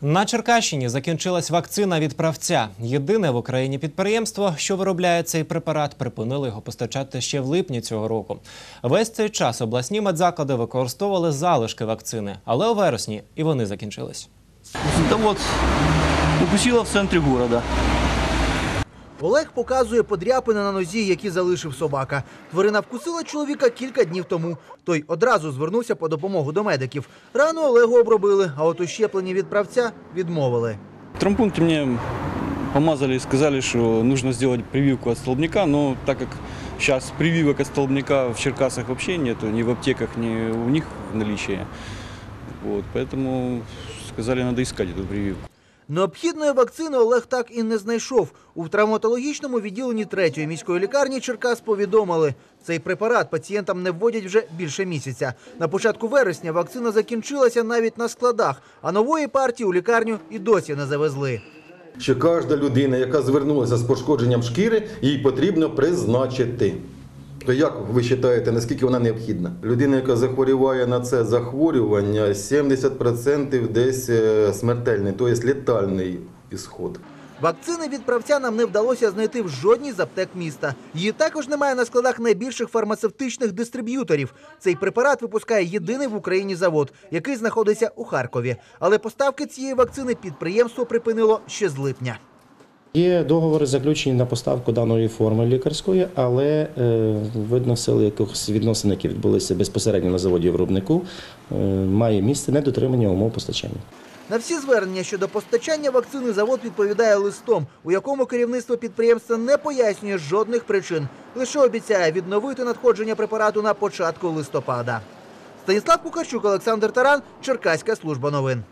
На Черкащині закінчилась вакцина від правця. Єдине в Україні підприємство, що виробляє цей препарат, припинили його постачати ще в липні цього року. Весь цей час обласні медзаклади використовували залишки вакцини, але у вересні і вони закінчились. Там от укусила в центрі города. Олег показує подряпини на нозі, які залишив собака. Тварина вкусила чоловіка кілька днів тому. Той одразу звернувся по допомогу до медиків. Рану Олегу обробили, а от у щепленні від правця відмовили. В травмпункте мне помазали и сказали, что нужно сделать прививку от столбняка, но так как сейчас прививок от столбняка в Черкасах вообще нету, ни в аптеках, ни у них в наличии, вот, поэтому сказали, надо искать эту прививку. Необхідної вакцини Олег так і не знайшов. У травматологічному відділенні третьої міської лікарні Черкас повідомили, цей препарат пацієнтам не вводять вже більше місяця. На початку вересня вакцина закінчилася навіть на складах, а нової партії у лікарню і досі не завезли. що кожна людина, яка звернулася з пошкодженням шкіри, їй потрібно призначити. То як ви вважаєте, наскільки вона необхідна? Людина, яка захворіває на це захворювання, 70% десь е, смертельний, тобто летальний ісход. Вакцини від нам не вдалося знайти в жодній з аптек міста. Її також немає на складах найбільших фармацевтичних дистриб'юторів. Цей препарат випускає єдиний в Україні завод, який знаходиться у Харкові. Але поставки цієї вакцини підприємство припинило ще з липня. Є договори заключені на поставку даної форми лікарської, але е, видно, в силу якихось відносин, які відбулися безпосередньо на заводі виробнику, е, має місце недотримання умов постачання. На всі звернення щодо постачання вакцини завод відповідає листом, у якому керівництво підприємства не пояснює жодних причин, лише обіцяє відновити надходження препарату на початку листопада. Станіслав Кухарчук, Олександр Таран, Черкаська служба новин.